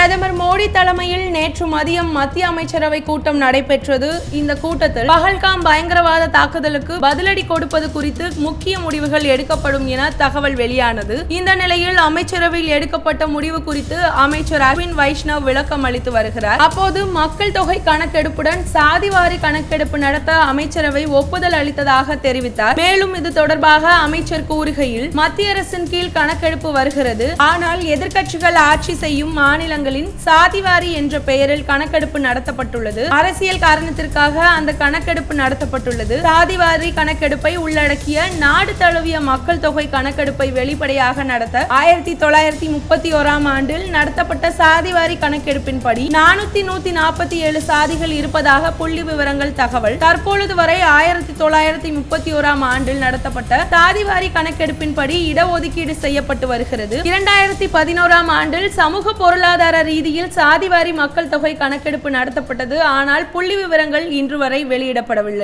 பிரதமர் மோடி தலைமையில் நேற்று மதியம் மத்திய அமைச்சரவை கூட்டம் நடைபெற்றது. இந்த கூட்டத்தில் பகல்காம் பயங்கரவாத தாக்குதலுக்கு பதிலடி கொடுப்பது குறித்து முக்கிய முடிவுகள் எடுக்கப்படும் என தகவல் வெளியானது. இந்த நிலையில் அமைச்சரவையில் எடுக்கப்பட்ட முடிவு குறித்து அமைச்சர் அரவிந்த் வைஷ்ணவ் விளக்கம் அளித்து வருகிறார். அப்போது மக்கள் தொகை கணக்கெடுப்புடன் சாதிவாரி கணக்கெடுப்பு நடத்த அமைச்சரவை ஒப்புதல் அளித்ததாக தெரிவித்தார். மேலும் இது தொடர்பாக அமைச்சர் கூறுகையில் மத்திய அரசின் கீழ் கணக்கெடுப்பு வருகிறது. ஆனால் எதிர்க்கட்சிகள் ஆட்சி செய்யும் மாநிலங்களின் சாதிவாரி என்ற பெயரில் கணக்கெடுப்பு நடத்தப்பட்டுள்ளது. அரசியல் காரணத்திற்காக அந்த கணக்கெடுப்பு நடத்தப்பட்டுள்ளது. சாதிவாரி கணக்கெடுப்பை உள்ளடக்கிய நாடு தழுவிய மக்கள் தொகை கணக்கெடுப்பை வெளிப்படையாக நடத்த ஆயிரத்தி தொள்ளாயிரத்தி முப்பத்தி ஓராம் ஆண்டில் நடத்தப்பட்ட சாதிவாரி கணக்கெடுப்பின்படி நானூத்தி நூத்தி நாற்பத்தி ஏழு சாதிகள் இருப்பதாக புள்ளி விவரங்கள் தகவல். தற்பொழுது வரை ஆயிரத்தி தொள்ளாயிரத்தி முப்பத்தி ஓராம் ஆண்டில் நடத்தப்பட்ட சாதிவாரி கணக்கெடுப்பின்படி இடஒதுக்கீடு செய்யப்பட்டு வருகிறது. இரண்டாயிரத்தி பதினோராம் ஆண்டில் சமூக பொருளாதார ரீதியில் சாதிவாரி மக்கள் தொகை கணக்கெடுப்பு நடத்தப்பட்டது. ஆனால் புள்ளி விவரங்கள் இன்று வரை வெளியிடப்படவில்லை.